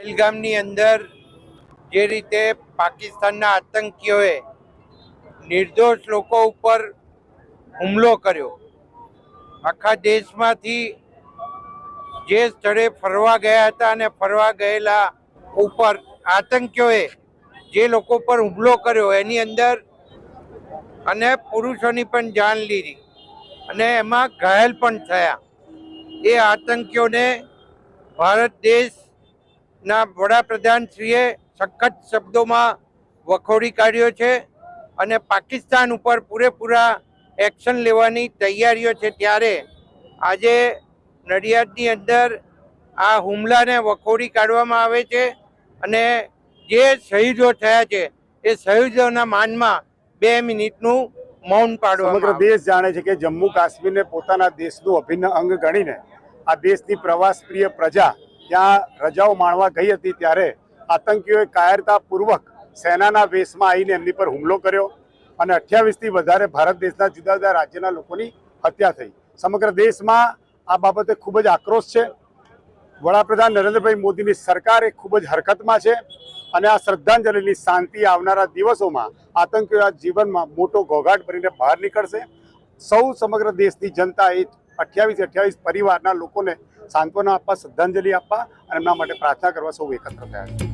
પહેલગામની અંદર જે રીતે પાકિસ્તાનના આતંકીઓએ નિર્દોષ લોકો ઉપર હુમલો કર્યો. આખા દેશમાંથી જે સ્થળે ફરવા ગયા હતા અને ફરવા ગયેલા ઉપર આતંકીઓએ જે લોકો પર હુમલો કર્યો એની અંદર અને પુરુષોની પણ જાન લીધી અને એમાં ઘાયલ પણ થયા. એ આતંકીઓને ભારત દેશના વડાપ્રધાનશ્રીએ સખત શબ્દોમાં વખોડી કાઢ્યો છે અને પાકિસ્તાન ઉપર પૂરેપૂરા એક્શન લેવાની તૈયારીઓ છે ત્યારે આજે નડિયાદની અંદર આ હુમલાને વખોડી કાઢવામાં આવે છે અને જે શહીદો થયા છે એ શહીદોના માનમાં બે મિનિટનું મૌન પાડો સમગ્ર દેશ જાણે છે કે જમ્મુ કાશ્મીરને પોતાના દેશનું અભિન્ન અંગ ગણીને આ દેશની પ્રવાસ પ્રિય પ્રજા ત્યાં રજાઓ માણવા ગઈ હતી ત્યારે આતંકીઓએ કાયરતાપૂર્વક સેનાના વેશમાં આવીને એમની પર હુમલો કર્યો અને અઠ્યાવીસથી વધારે ભારત દેશના જુદા જુદા રાજ્યના લોકોની હત્યા થઈ. સમગ્ર દેશમાં આ બાબતે ખૂબ જ આક્રોશ છે. વડાપ્રધાન નરેન્દ્રભાઈ મોદીની સરકાર એ ખૂબ જ હરકતમાં છે અને આ શ્રદ્ધાંજલિની શાંતિ આવનારા દિવસોમાં આતંકીઓના જીવનમાં મોટો ઘોઘાટ ભરીને બહાર નીકળશે. સૌ સમગ્ર દેશની જનતા એ અઠ્યાવીસ અઠ્યાવીસ પરિવારના લોકોને સાંત્વના આપવા શ્રદ્ધાંજલિ આપવા અને એમના માટે પ્રાર્થના કરવા સૌ એકત્ર થયા છે.